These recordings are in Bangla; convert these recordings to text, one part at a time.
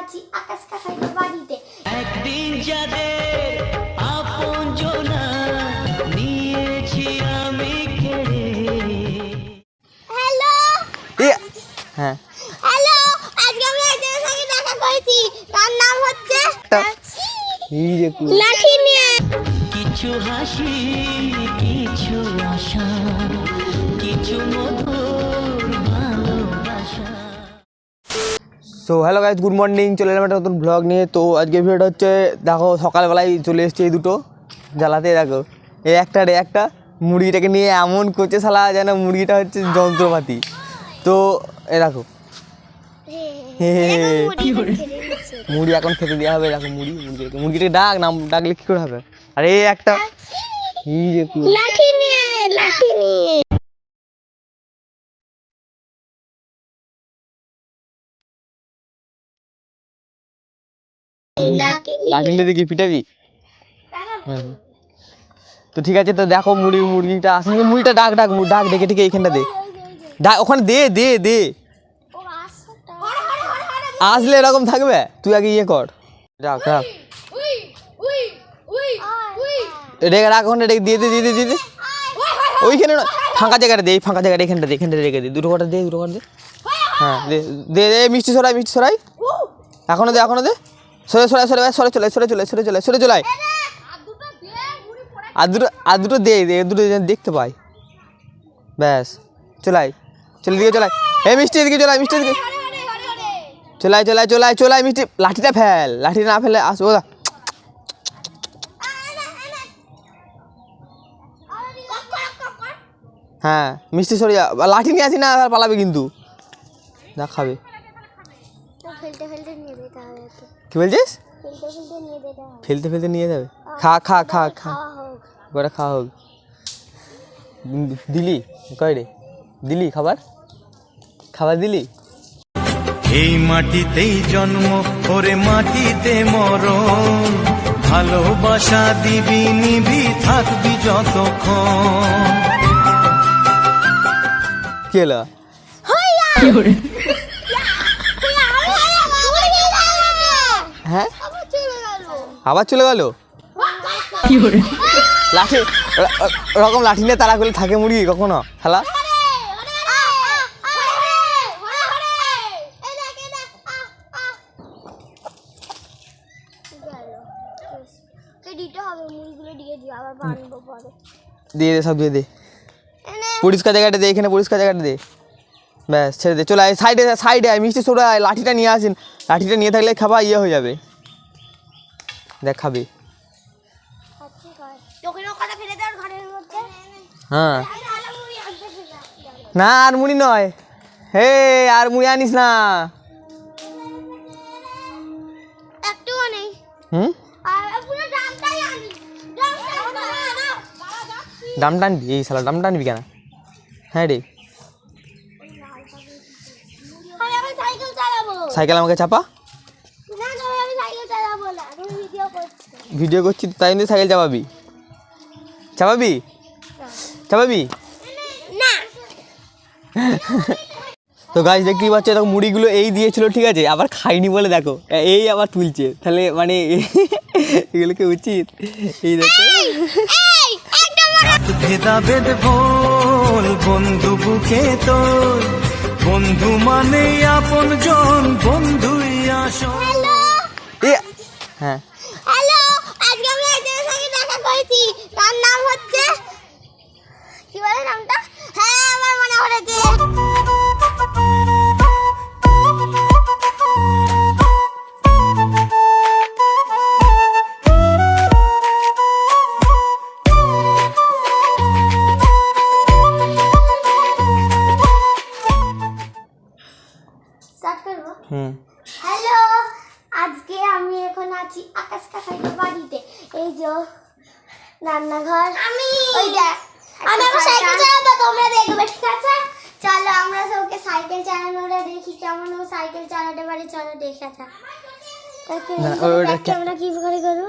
আছি আকাশ কাকাইয়ের বাড়িতে। একদিন যাদের আপন জনা নিয়েছি আমি কেড়ে। হ্যালো হ্যাঁ। হ্যালো আজকে আমি একজনের সঙ্গে দেখা করেছি। তার নাম হচ্ছে এই যে কু- লাঠি নিয়ে কিছু হাসি কিছু আশা কিছু মধুর so hello guys good morning চলে এলাম একটা নতুন ব্লগ নিয়ে। তো আজকে ভিডিওটা হচ্ছে, দেখো, সকালবেলায় চলে এসছে এই দুটো। জ্বালাতে, দেখো। এই একটা রে একটা। মুরগিটাকে নিয়ে এমন করছে সালা যেন মুরগিটা হচ্ছে যন্ত্রপাতি। তো, এ দেখো। মুড়ি এখন খেতে দেওয়া হবে, দেখো মুড়ি, মুরগিটাকে। মুরগিটাকে ডাক, নাম ডাকলে কী করে হবে? আর একটা। লাঠিটা দেখি, পিটাবি? হুম। তো ঠিক আছে, তো দেখো মুড়ি মুরগিটা আসলে মুড়িটা ডাক ডাক ডাক, ডেকে ঠিক এইখানটা দে। ডাক, ওখানে দে দে দে। আসলে এরকম থাকবে? তুই আগে ইয়ে কর। ডাক ডাক। রেখে রাখ, ওখানে রেখে দিয়ে দে দিয়ে দে দিয়ে দে। ওইখানে ফাঁকা জায়গাটা দে, এই ফাঁকা জায়গাটা এখানটা দে এখানটা রেখে দে। দুটো কটা দে, দুটো কটা দে। হ্যাঁ দে দে, মিষ্টি সরাই মিষ্টি সরাই। এখনও দে এখনও দে। সরে সরে সরে সরে চলে সরে চলে সরে চলে, সরে চলাই আর দুটো আর দুটো দে দে দুটো দেখতে পাই। ব্যাস, চলাই, চলে দিকে চলাই। এই মিষ্টি, এদিকে চলাই, মিষ্টি, এদিকে। চলাই চলাই চলাই চলাই, মিষ্টি, লাঠিটা ফেল লাঠিটা না ফেলে আসব দা। হ্যাঁ মিষ্টি সরে যা, লাঠি নিয়ে আসি না, আর পালাবে কিন্তু। না খাবে। ফেলতে ফেলতে নিয়ে যেতে হবে কি বলছিস? ফেলতে ফেলতে নিয়ে যেতে হবে। ফেলতে ফেলতে নিয়ে যাবে? খা খা খা খা। গোটা খাওয়া হোক। দিলি? কয় রে? দিলি খাবার? খাবার দিলি? এই মাটিতেই জন্ম ওরে মাটিতে মরণ। ভালোবাসা দিবি নিবি থাকবি যতক্ষণ। কি হ্যাঁ? আবার চলে গেল। লাঠি ওরকম লাঠি নিয়ে তারা করলে থাকে মুরগি কখনো? খেলা? দিয়ে দে সব দিয়ে দে। পরিষ্কার জায়গাটা দে এখানে পরিষ্কার জায়গাটা দে। ব্যাস ছেড়ে দে চলে আয় সাইডে সাইডে আয় মিষ্টি সরে আয় লাঠিটা নিয়ে আসেন। লাঠিটা নিয়ে থাকলে খাবা ইয়ে হয়ে যাবে। দেখ খাবি। তোকে ওখানে ফেলে দেওয়ার ঘরের মধ্যে হ্যাঁ। না আর মুড়ি নয়। হে আর মুড়ি আনিস না। একটুও নেই। হুম? টানবি? এই শালা দাম টানবি কেন? হ্যাঁ রে আমি এখন সাইকেল চালাবো সাইকেল আমাকে চাপা? ভিডিও করছি তাই জন্য সাইকেল চাপাবি। চাপাবি? চাপাবি? তো গাছ দেখতেই পাচ্ছ, দেখো, মুড়িগুলো এই দিয়েছিল, ঠিক আছে? আবার খাইনি বলে দেখো। এই আবার তুলছে। তাহলে মানে এগুলো কি উচিত? এই দেখো। ভেদা ভেদ ভোল বন্ধু বুকে তোর। বন্ধু মানে আপন জন বন্ধুই আসল। হ্যাঁ। হুম। হ্যালো আজকে আমি এখন আছি আকাশ কাকাইয়ের বাড়িতে। এই যে রান্নাঘর। আমি ওই দেখ আমি আমার সাইকেল চালাবো তোমরা দেখবে ঠিক আছে? চলো আমরা সবকে সাইকেল চালানোটা দেখি কেমন ও সাইকেল চালাতে পারে চলো দেখে যা ওইটা কি করে করব?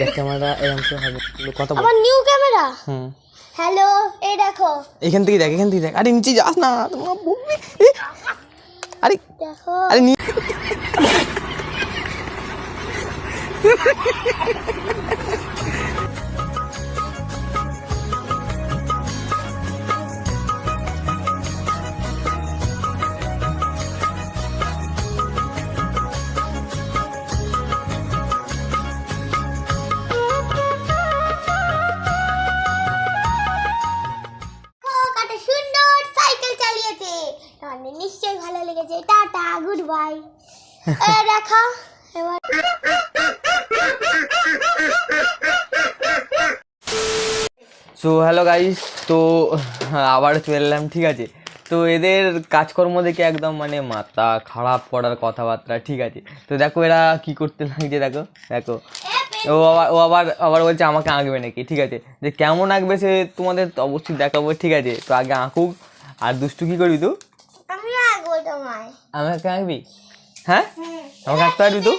দেখ ক্যামেরা এরকম করে হবে কত আমার নিউ ক্যামেরা? হুম। হ্যালো এই দেখো। এখান থেকে দেখ এখান থেকে দেখ। আরে নিচে যাস না তোমরা আরে আরে নি তোমাদের নিশ্চয়ই ভালো লেগেছে। টাটা গুড বাই দেখো এবার সো হ্যালো গাইস তো, আবার চলে এলাম, ঠিক আছে? তো, এদের কাজকর্ম দেখে একদম মানে মাথা খারাপ করার কথাবার্তা, ঠিক আছে? তো, দেখো, এরা কি করতে লাগছে, দেখো দেখো। ও আবার ও আবার আবার বলছে আমাকে আঁকবে নাকি, ঠিক আছে? যে কেমন আঁকবে সে তোমাদের অবশ্যই দেখাবো, ঠিক আছে? তো আগে আঁকুক, আর দুষ্টু কী করবি তুই? তোমায়। আমাকে আঁকবি হ্যাঁ? আমাকে আঁকতে পারবি দাও।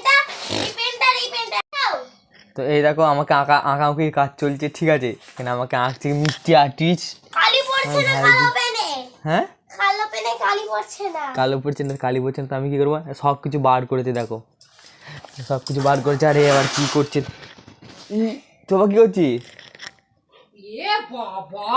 তো এই দেখো আমাকে আঁকা আঁকাউকির কাজ চলছে ঠিক আছে? এখানে আমাকে আঁকছে মিষ্টি আর্টিস্ট কালি পড়ছে না আমার ভাই কালো পেনে? হ্যাঁ? কালো পড়ছে না। কালো পড়ছে না তো আমি কি করব? সব কিছু বার করেছে দেখো। সব কিছু বার করেছে আরে এবার কি করছে? তোবা কি করছিস এ বাবা!